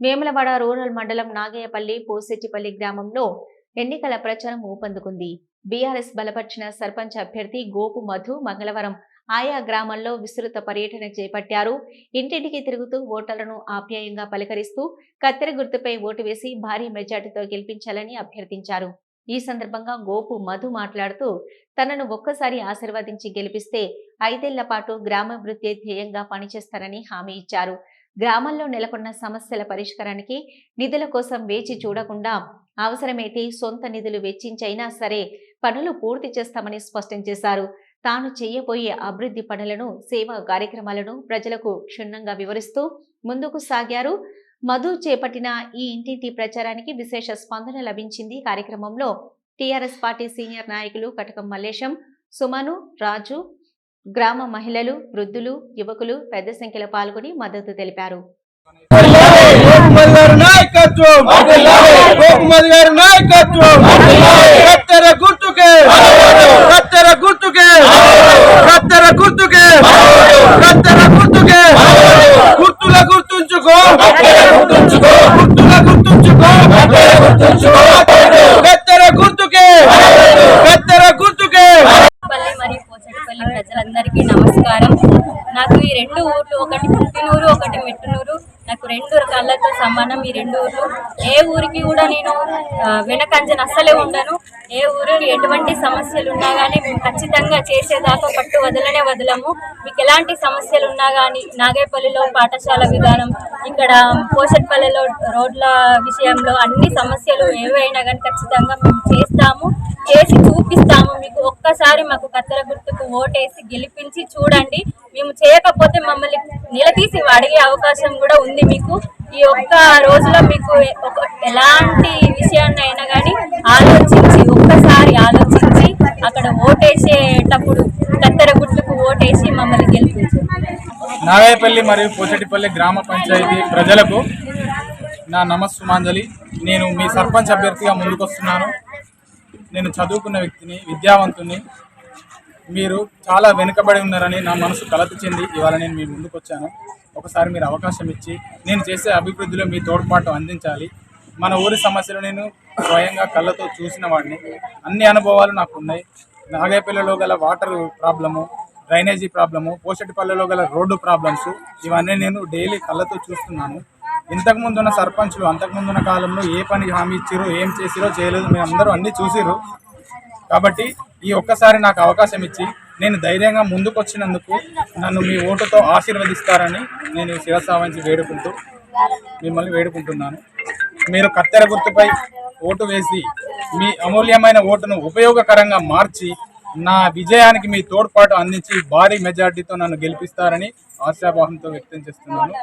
Vemulawada rural మండలం నాగయ్యపల్లి పోసెట్టిపల్లి గ్రామంలో ఎన్నికల ప్రచారం ఊపందుకుంది. బీఆర్ఎస్ బలపరిచిన సర్పంచ్ అభ్యర్థి గోపు మధు మంగళవారం ఆయా గ్రామాల్లో విస్తృత పర్యటన చేపట్టారు. ఇంటింటికి తిరుగుతూ ఓటర్లను ఆప్యాయంగా పలకరిస్తూ కత్తెర గుర్తుపై ఓటు వేసి భారీ మెజార్టీతో గెలిపించాలని అభ్యర్థించారు. ఈ సందర్భంగా గోపు మధు మాట్లాడుతూ తనను ఒక్కసారి ఆశీర్వదించి గెలిపిస్తే ఐదేళ్ళ పాటు గ్రామాభివృద్ధి ధ్యేయంగా పనిచేస్తారని హామీ ఇచ్చారు. గ్రామంలో నెలకొన్న సమస్యల పరిష్కారానికి నిధుల కోసం వేచి చూడకుండా అవసరమైతే సొంత నిధులు వెచ్చించైనా సరే పనులు పూర్తి చేస్తామని స్పష్టం చేశారు. తాను చేయబోయే అభివృద్ధి పనులను సేవా కార్యక్రమాలను ప్రజలకు క్షుణ్ణంగా వివరిస్తూ ముందుకు సాగారు. మధు చేపట్టిన ఈ ఇంటింటి ప్రచారానికి విశేష స్పందన లభించింది. కార్యక్రమంలో టీఆర్ఎస్ పార్టీ సీనియర్ నాయకులు కటకం మల్లేశం సుమను రాజు గ్రామ మహిళలు వృద్ధులు యువకులు పెద్ద సంఖ్యలో పాల్గొని మద్దతు తెలిపారు. గుర్తుకే. గుర్తుకే. గుర్తుకే కత్తెర గుర్తుకే గుర్తుల గుర్తుంచుకో గుర్తుల గుర్తుంచుకో కత్తెర గుర్తుకే కత్తెర గుర్తుకే పల్లి మరియు పోచటిపల్లి ప్రజలందరికీ నమస్కారం నాకు ఈ రెండు ఊర్లు ఒకటి పుట్టినూరు ఒకటి మెట్టునూరు నాకు రెండు కళ్ళతో సమానం ఈ రెండు ఊర్లు. ఏ ఊరికి కూడా నేను ఆ, వెనకంజన అస్సలే ఉండను. ఏ ఊరికి ఎటువంటి సమస్యలు ఉన్నా కానీ మేము ఖచ్చితంగా చేసేదాకా పట్టు వదలనే వదలము. మీకు ఎలాంటి సమస్యలు ఉన్నా కానీ నాగేపల్లిలో పాఠశాల విధానం ఇక్కడ పోషట్పల్లిలో రోడ్ల విషయంలో అన్ని సమస్యలు ఏవైనా కానీ ఖచ్చితంగా మేము చేస్తాము. చేసి చూపిస్తాము. మీకు ఒక్కసారి మాకు కత్తెర గుర్తుకు ఓటేసి గెలిపించి చూడండి. మేము నిలదీసి అడిగే అవకాశం కూడా ఉంది మీకు. ఈ ఒక్క రోజులో మీకు ఒక ఎలాంటి విషయాన్ని అయినా కానీ ఆలోచించి ఒక్కసారి ఆలోచించి అక్కడ ఓటేసేటప్పుడు కత్తెర గుడ్లకు ఓటేసి మమ్మల్ని గెలిపించు నాగాయపల్లి మరియు పోచటిపల్లి గ్రామ పంచాయతీ ప్రజలకు నా నమస్సుమాంజలి. నేను మీ సర్పంచ్ అభ్యర్థిగా ముందుకొస్తున్నాను. నేను చదువుకున్న వ్యక్తిని విద్యావంతుని మీరు చాలా వెనుకబడి ఉన్నారని నా మనసు కలత చెంది ఇవాళ నేను మీ ముందుకు వచ్చాను ఒకసారి మీరు అవకాశం ఇచ్చి నేను చేసే అభివృద్ధిలో మీ తోడ్పాటు అందించాలి. మన ఊరి సమస్యలు నేను స్వయంగా కళ్ళతో చూసిన వాడిని. అన్ని అనుభవాలు నాకు ఉన్నాయి నాగేపల్లిలో గల వాటర్ ప్రాబ్లము డ్రైనేజీ ప్రాబ్లము పోషటిపల్లెలో గల రోడ్డు ప్రాబ్లమ్స్ ఇవన్నీ నేను డైలీ కళ్ళతో చూస్తున్నాను. ఇంతకుముందు ఉన్న సర్పంచ్లు అంతకుముందు ఉన్న కాలంలో ఏ పని హామీ ఇచ్చిరో ఏం చేసిరో చేయలేదు. మీరు అందరూ అన్నీ చూసిర్రు. కాబట్టి ఈ ఒక్కసారి నాకు అవకాశం ఇచ్చి నేను ధైర్యంగా ముందుకు వచ్చినందుకు నన్ను మీ ఓటుతో ఆశీర్వదిస్తారని నేను శివసావంచి వేడుకుంటూ మిమ్మల్ని వేడుకుంటున్నాను. మీరు కత్తెర గుర్తుపై ఓటు వేసి మీ అమూల్యమైన ఓటును ఉపయోగకరంగా మార్చి నా విజయానికి మీ తోడ్పాటు అందించి భారీ మెజార్టీతో నన్ను గెలిపిస్తారని ఆశాభావంతో వ్యక్తం చేస్తున్నాను.